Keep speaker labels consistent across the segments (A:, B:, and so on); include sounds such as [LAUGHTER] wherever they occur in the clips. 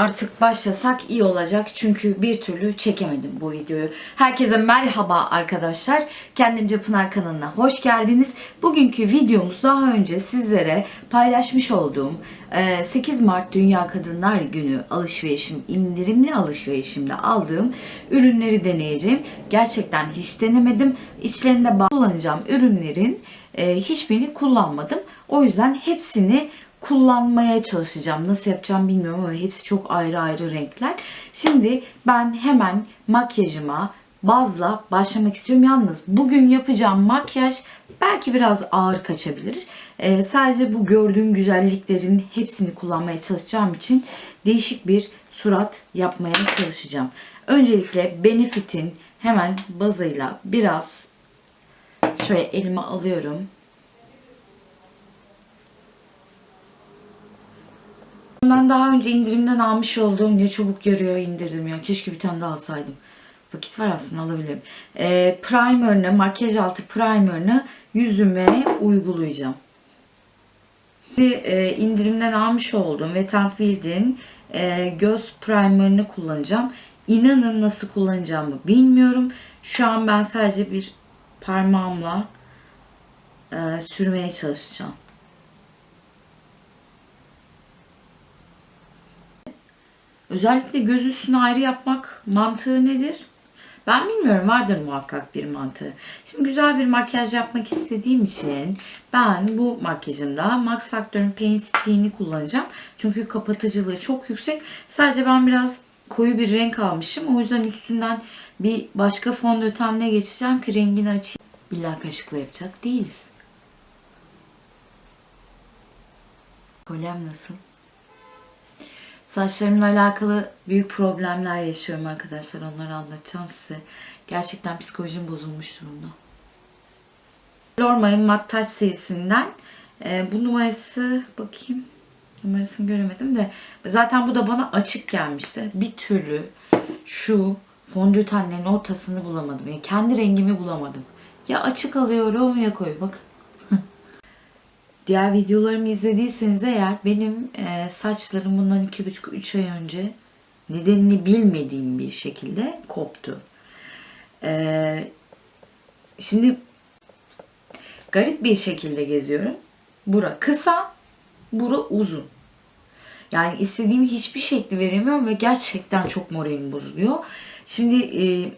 A: artık başlasak iyi olacak. Çünkü bir türlü çekemedim bu videoyu. Herkese merhaba arkadaşlar. Kendimce Pınar kanalına hoş geldiniz. Bugünkü videomuz daha önce sizlere paylaşmış olduğum e, 8 Mart Dünya Kadınlar Günü alışverişim, indirimli alışverişimde aldığım ürünleri deneyeceğim. Gerçekten hiç denemedim. İçlerinde kullanacağım ürünlerin e, hiçbirini kullanmadım. O yüzden hepsini kullanmaya çalışacağım. Nasıl yapacağım bilmiyorum ama hepsi çok ayrı ayrı renkler. Şimdi ben hemen makyajıma bazla başlamak istiyorum. Yalnız bugün yapacağım makyaj belki biraz ağır kaçabilir. Ee, sadece bu gördüğüm güzelliklerin hepsini kullanmaya çalışacağım için değişik bir surat yapmaya çalışacağım. Öncelikle Benefit'in hemen bazıyla biraz şöyle elime alıyorum. Ben daha önce indirimden almış olduğum ne çabuk yarıyor indirdim ya. Keşke bir tane daha alsaydım. Vakit var aslında alabilirim. Ee, primer'ını, makyaj altı primer'ını yüzüme uygulayacağım. Şimdi e, indirimden almış olduğum ve Wild'in e, göz primer'ını kullanacağım. İnanın nasıl kullanacağımı bilmiyorum. Şu an ben sadece bir parmağımla e, sürmeye çalışacağım. Özellikle göz üstüne ayrı yapmak mantığı nedir? Ben bilmiyorum vardır muhakkak bir mantığı. Şimdi güzel bir makyaj yapmak istediğim için ben bu makyajımda Max Factor'ın Pain Stick'ini kullanacağım. Çünkü kapatıcılığı çok yüksek. Sadece ben biraz koyu bir renk almışım. O yüzden üstünden bir başka fondötenle geçeceğim ki rengini açayım. İlla kaşıkla yapacak değiliz. Kolyem nasıl? Saçlarımla alakalı büyük problemler yaşıyorum arkadaşlar. Onları anlatacağım size. Gerçekten psikolojim bozulmuş durumda. Lormay'ın Matte Touch serisinden e, bu numarası bakayım numarasını göremedim de zaten bu da bana açık gelmişti. Bir türlü şu fondötenlerin ortasını bulamadım. Yani kendi rengimi bulamadım. Ya açık alıyorum ya koyu. Bak Diğer videolarımı izlediyseniz eğer benim e, saçlarım bundan 2,5-3 ay önce nedenini bilmediğim bir şekilde koptu. E, şimdi garip bir şekilde geziyorum. Bura kısa, bura uzun. Yani istediğim hiçbir şekli veremiyorum ve gerçekten çok moralim bozuluyor. Şimdi e,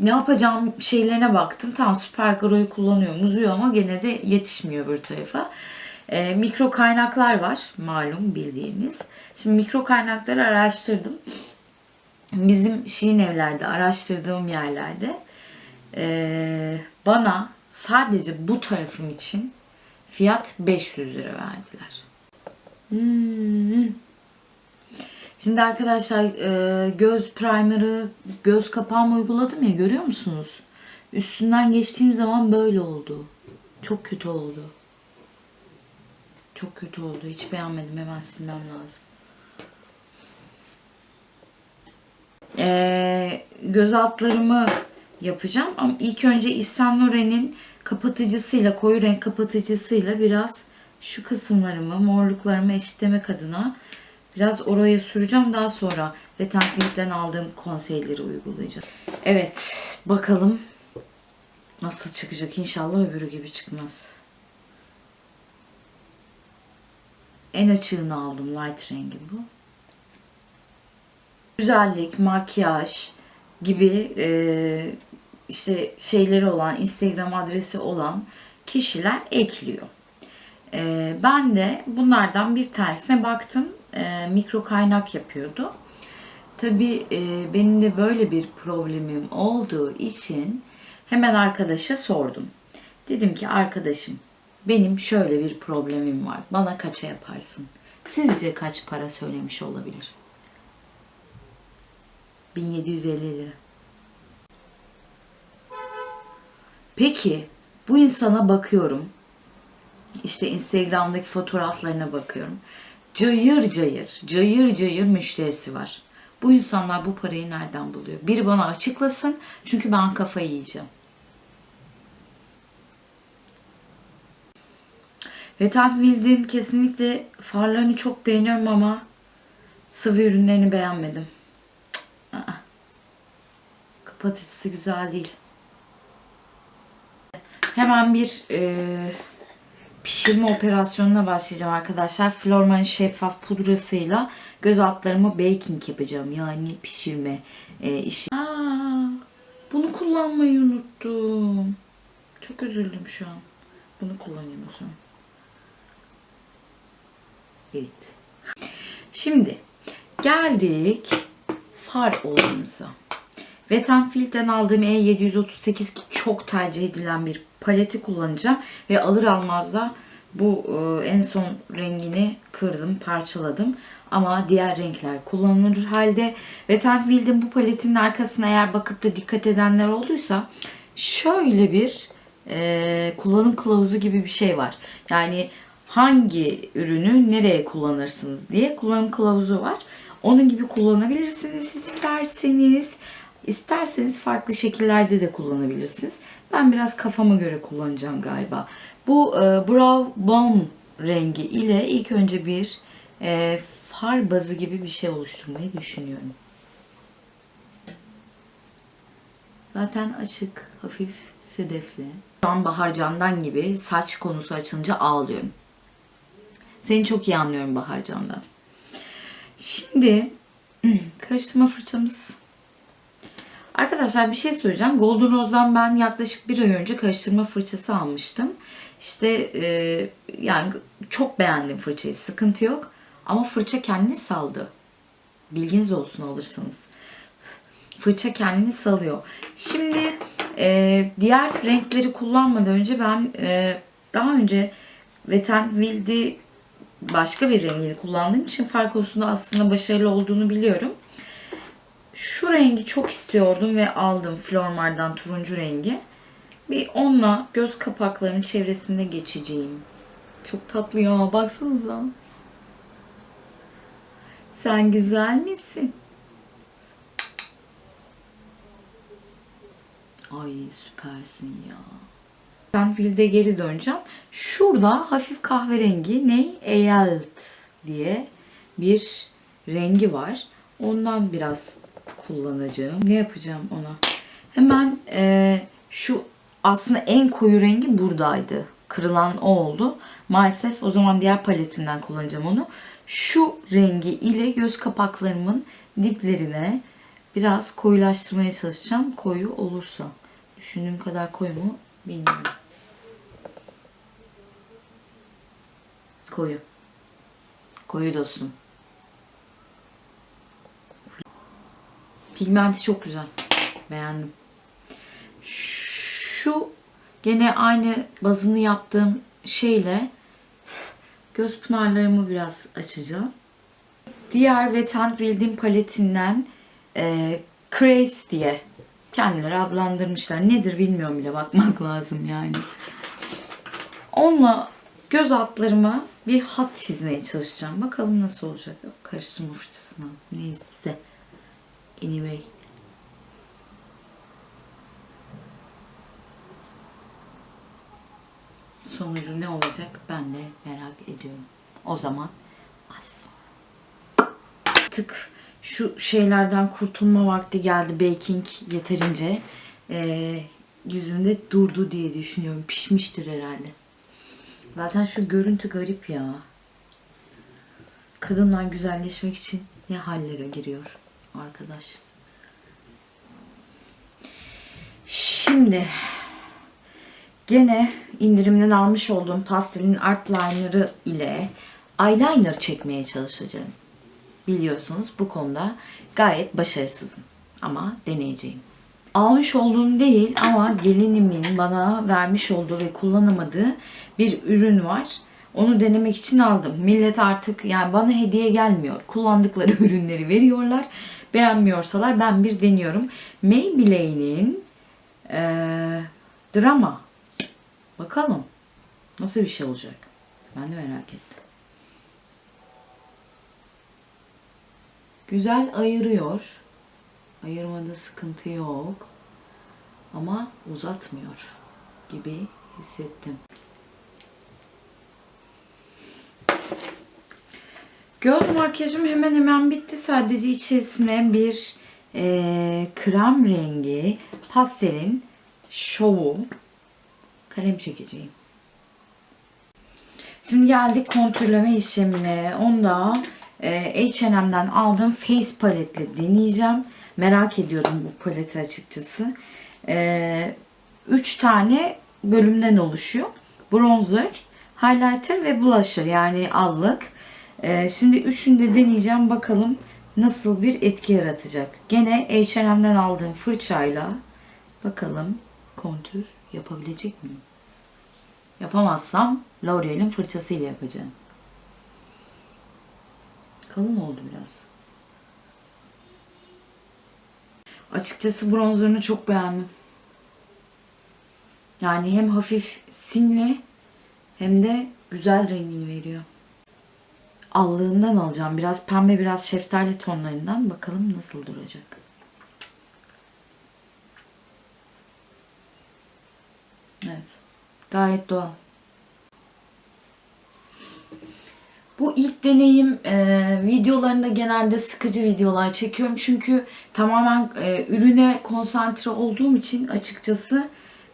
A: ne yapacağım şeylerine baktım. Tamam süper Gro'yu kullanıyorum. Uzuyor ama gene de yetişmiyor bir tarafa. E, mikro kaynaklar var. Malum bildiğiniz. Şimdi mikro kaynakları araştırdım. Bizim Şirin evlerde araştırdığım yerlerde e, bana sadece bu tarafım için fiyat 500 lira verdiler. Hmm. Şimdi arkadaşlar e, göz primer'ı göz kapağıma uyguladım ya görüyor musunuz? Üstünden geçtiğim zaman böyle oldu. Çok kötü oldu. Çok kötü oldu. Hiç beğenmedim. Hemen silmem lazım. E, göz altlarımı yapacağım. Ama ilk önce Yves Saint Laurent'in kapatıcısıyla, koyu renk kapatıcısıyla biraz şu kısımlarımı, morluklarımı eşitlemek adına Biraz oraya süreceğim. Daha sonra Vetempilik'ten aldığım konseyleri uygulayacağım. Evet. Bakalım nasıl çıkacak. İnşallah öbürü gibi çıkmaz. En açığını aldım. Light rengi bu. Güzellik, makyaj gibi e, işte şeyleri olan, Instagram adresi olan kişiler ekliyor. E, ben de bunlardan bir tanesine baktım e, mikro kaynak yapıyordu. Tabii e, benim de böyle bir problemim olduğu için hemen arkadaşa sordum. Dedim ki arkadaşım benim şöyle bir problemim var. Bana kaça yaparsın? Sizce kaç para söylemiş olabilir? 1750 lira. Peki bu insana bakıyorum. İşte Instagram'daki fotoğraflarına bakıyorum cayır cayır, cayır cayır müşterisi var. Bu insanlar bu parayı nereden buluyor? Biri bana açıklasın çünkü ben kafayı yiyeceğim. Ve Wild'in kesinlikle farlarını çok beğeniyorum ama Sıvı ürünlerini beğenmedim. Cık. Kapatıcısı güzel değil. Hemen bir e, pişirme operasyonuna başlayacağım arkadaşlar. Florman'ın şeffaf pudrasıyla göz altlarıma baking yapacağım. Yani pişirme e, işi. Aa, bunu kullanmayı unuttum. Çok üzüldüm şu an. Bunu kullanayım o zaman. Evet. Şimdi geldik far olayımıza. Wet n Field'den aldığım E738 çok tercih edilen bir paleti kullanacağım. Ve alır almaz da bu e, en son rengini kırdım, parçaladım. Ama diğer renkler kullanılır halde. Wet n Field'in bu paletinin arkasına eğer bakıp da dikkat edenler olduysa şöyle bir e, kullanım kılavuzu gibi bir şey var. Yani hangi ürünü nereye kullanırsınız diye kullanım kılavuzu var. Onun gibi kullanabilirsiniz isterseniz. İsterseniz farklı şekillerde de kullanabilirsiniz. Ben biraz kafama göre kullanacağım galiba. Bu e, Brow Bone rengi ile ilk önce bir e, far bazı gibi bir şey oluşturmayı düşünüyorum. Zaten açık, hafif sedefli. Şu an Bahar Candan gibi saç konusu açılınca ağlıyorum. Seni çok iyi anlıyorum Bahar Candan. Şimdi [CLEARS THROAT] karıştırma fırçamız. Arkadaşlar bir şey söyleyeceğim. Golden Rose'dan ben yaklaşık bir ay önce karıştırma fırçası almıştım. İşte e, yani çok beğendim fırçayı. Sıkıntı yok. Ama fırça kendini saldı. Bilginiz olsun alırsanız. Fırça kendini salıyor. Şimdi e, diğer renkleri kullanmadan önce ben e, daha önce Wet Wild'i başka bir rengini kullandığım için far konusunda aslında başarılı olduğunu biliyorum. Şu rengi çok istiyordum ve aldım Flormar'dan turuncu rengi. Bir onunla göz kapaklarımın çevresinde geçeceğim. Çok tatlı ya baksanıza. Sen güzel misin? Ay süpersin ya. Senfield'e geri döneceğim. Şurada hafif kahverengi ne? Ealt diye bir rengi var. Ondan biraz kullanacağım. Ne yapacağım ona? Hemen e, şu aslında en koyu rengi buradaydı. Kırılan o oldu. Maalesef o zaman diğer paletimden kullanacağım onu. Şu rengi ile göz kapaklarımın diplerine biraz koyulaştırmaya çalışacağım. Koyu olursa. Düşündüğüm kadar koyu mu bilmiyorum. Koyu. Koyu dostum. Pigmenti çok güzel. Beğendim. Şu gene aynı bazını yaptığım şeyle göz pınarlarımı biraz açacağım. Diğer Wet n Wild'in paletinden e, Craze diye kendileri adlandırmışlar. Nedir bilmiyorum bile bakmak [LAUGHS] lazım yani. Onunla göz altlarıma bir hat çizmeye çalışacağım. Bakalım nasıl olacak. Karıştırma fırçasına. Neyse. Anyway. Sonucu ne olacak ben de merak ediyorum. O zaman az sonra. Artık şu şeylerden kurtulma vakti geldi. Baking yeterince ee, yüzümde durdu diye düşünüyorum. Pişmiştir herhalde. Zaten şu görüntü garip ya. Kadınlar güzelleşmek için ne hallere giriyor arkadaş. Şimdi gene indirimden almış olduğum pastelin art liner'ı ile eyeliner çekmeye çalışacağım. Biliyorsunuz bu konuda gayet başarısızım. Ama deneyeceğim. Almış olduğum değil ama gelinimin bana vermiş olduğu ve kullanamadığı bir ürün var. Onu denemek için aldım. Millet artık yani bana hediye gelmiyor. Kullandıkları [LAUGHS] ürünleri veriyorlar. Beğenmiyorsalar ben bir deniyorum. Maybelline'in ee, drama. Bakalım. Nasıl bir şey olacak? Ben de merak ettim. Güzel ayırıyor. Ayırmada sıkıntı yok. Ama uzatmıyor gibi hissettim. Göz makyajım hemen hemen bitti. Sadece içerisine bir eee, krem rengi pastelin şovu kalem çekeceğim. Şimdi geldik kontürleme işlemine. Onu da e, H&M'den aldığım Face paletle deneyeceğim. Merak ediyordum bu paleti açıkçası. E, üç tane bölümden oluşuyor. Bronzer, highlighter ve blusher yani allık. E, şimdi üçünü de deneyeceğim. Bakalım nasıl bir etki yaratacak. Gene H&M'den aldığım fırçayla bakalım kontür yapabilecek miyim? Yapamazsam L'Oreal'in fırçasıyla yapacağım. Kalın oldu biraz. Açıkçası bronzerını çok beğendim. Yani hem hafif simli hem de güzel rengini veriyor. Allığından alacağım. Biraz pembe, biraz şeftali tonlarından. Bakalım nasıl duracak. Evet. Gayet doğal. Bu ilk deneyim e, videolarında genelde sıkıcı videolar çekiyorum. Çünkü tamamen e, ürüne konsantre olduğum için açıkçası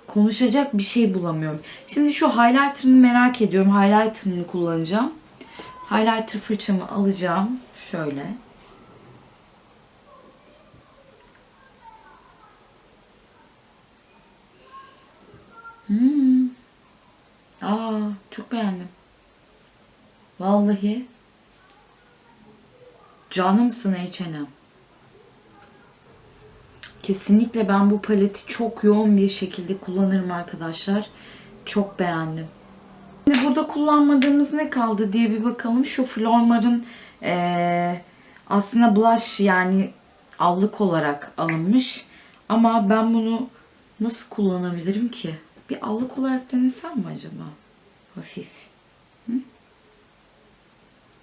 A: konuşacak bir şey bulamıyorum. Şimdi şu highlighter'ını merak ediyorum. Highlighter'ını kullanacağım. Highlighter fırçamı alacağım. Şöyle. Hmm. Aa, çok beğendim. Vallahi canımsın H&M. Kesinlikle ben bu paleti çok yoğun bir şekilde kullanırım arkadaşlar. Çok beğendim. Şimdi burada kullanmadığımız ne kaldı diye bir bakalım. Şu Flormar'ın eee, aslında blush yani allık olarak alınmış. Ama ben bunu nasıl kullanabilirim ki? Bir allık olarak denesem mi acaba? Hafif. Hı?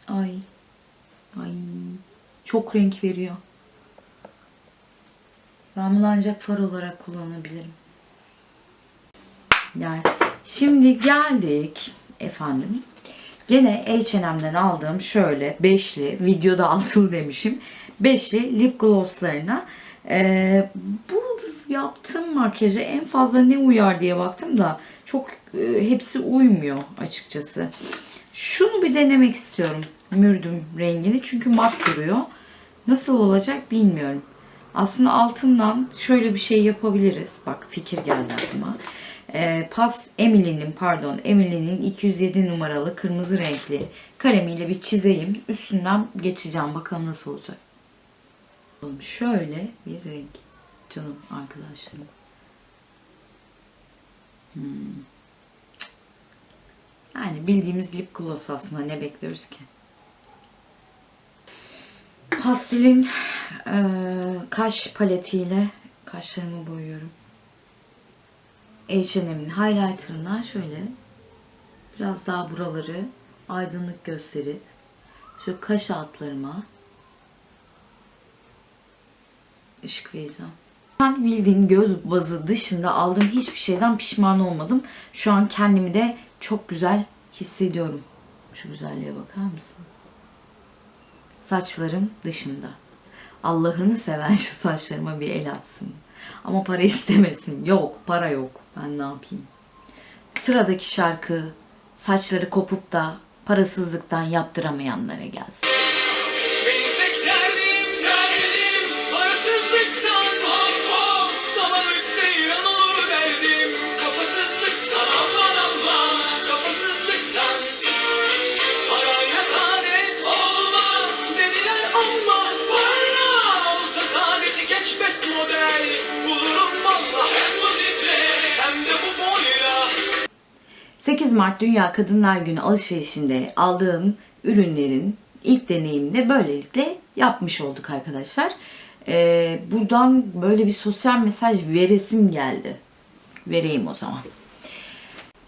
A: Ay. Ay. Çok renk veriyor. Ben bunu ancak far olarak kullanabilirim. Yani şimdi geldik efendim. Gene H&M'den aldığım şöyle beşli, videoda altılı demişim. Beşli lip glosslarına. Ee, bu yaptığım makyaja en fazla ne uyar diye baktım da çok e, hepsi uymuyor açıkçası. Şunu bir denemek istiyorum. Mürdüm rengini. Çünkü mat duruyor. Nasıl olacak bilmiyorum. Aslında altından şöyle bir şey yapabiliriz. Bak fikir geldi aklıma. Ee, pas Emily'nin pardon Emily'nin 207 numaralı kırmızı renkli kalemiyle bir çizeyim. Üstünden geçeceğim. Bakalım nasıl olacak. Şöyle bir renk. Canım arkadaşlarım. Hmm. Yani bildiğimiz lip gloss aslında ne bekliyoruz ki? Pastelin e, kaş paletiyle kaşlarımı boyuyorum. H&M'in highlighter'ından şöyle biraz daha buraları aydınlık gösterip şu kaş altlarıma ışık vereceğim. Ben bildiğin göz bazı dışında aldığım hiçbir şeyden pişman olmadım. Şu an kendimi de çok güzel hissediyorum. Şu güzelliğe bakar mısınız? Saçlarım dışında. Allah'ını seven şu saçlarıma bir el atsın. Ama para [LAUGHS] istemesin. Yok, para yok. Ben ne yapayım? Sıradaki şarkı saçları kopup da parasızlıktan yaptıramayanlara gelsin.
B: Saadeti geç best model Bulurum valla hem bu tiple Hem de bu boyla
A: 8 Mart Dünya Kadınlar Günü alışverişinde aldığım ürünlerin ilk deneyiminde böylelikle yapmış olduk arkadaşlar. Ee, buradan böyle bir sosyal mesaj veresim geldi. Vereyim o zaman.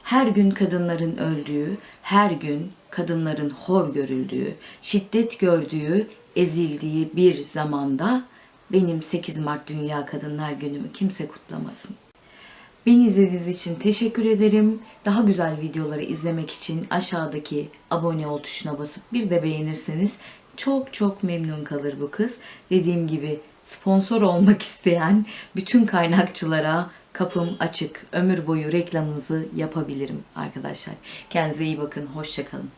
A: Her gün kadınların öldüğü, her gün kadınların hor görüldüğü, şiddet gördüğü, ezildiği bir zamanda benim 8 Mart Dünya Kadınlar Günü'mü kimse kutlamasın. Beni izlediğiniz için teşekkür ederim. Daha güzel videoları izlemek için aşağıdaki abone ol tuşuna basıp bir de beğenirseniz çok çok memnun kalır bu kız. Dediğim gibi sponsor olmak [LAUGHS] isteyen bütün kaynakçılara kapım açık. Ömür boyu reklamınızı yapabilirim arkadaşlar. Kendinize iyi bakın. Hoşçakalın.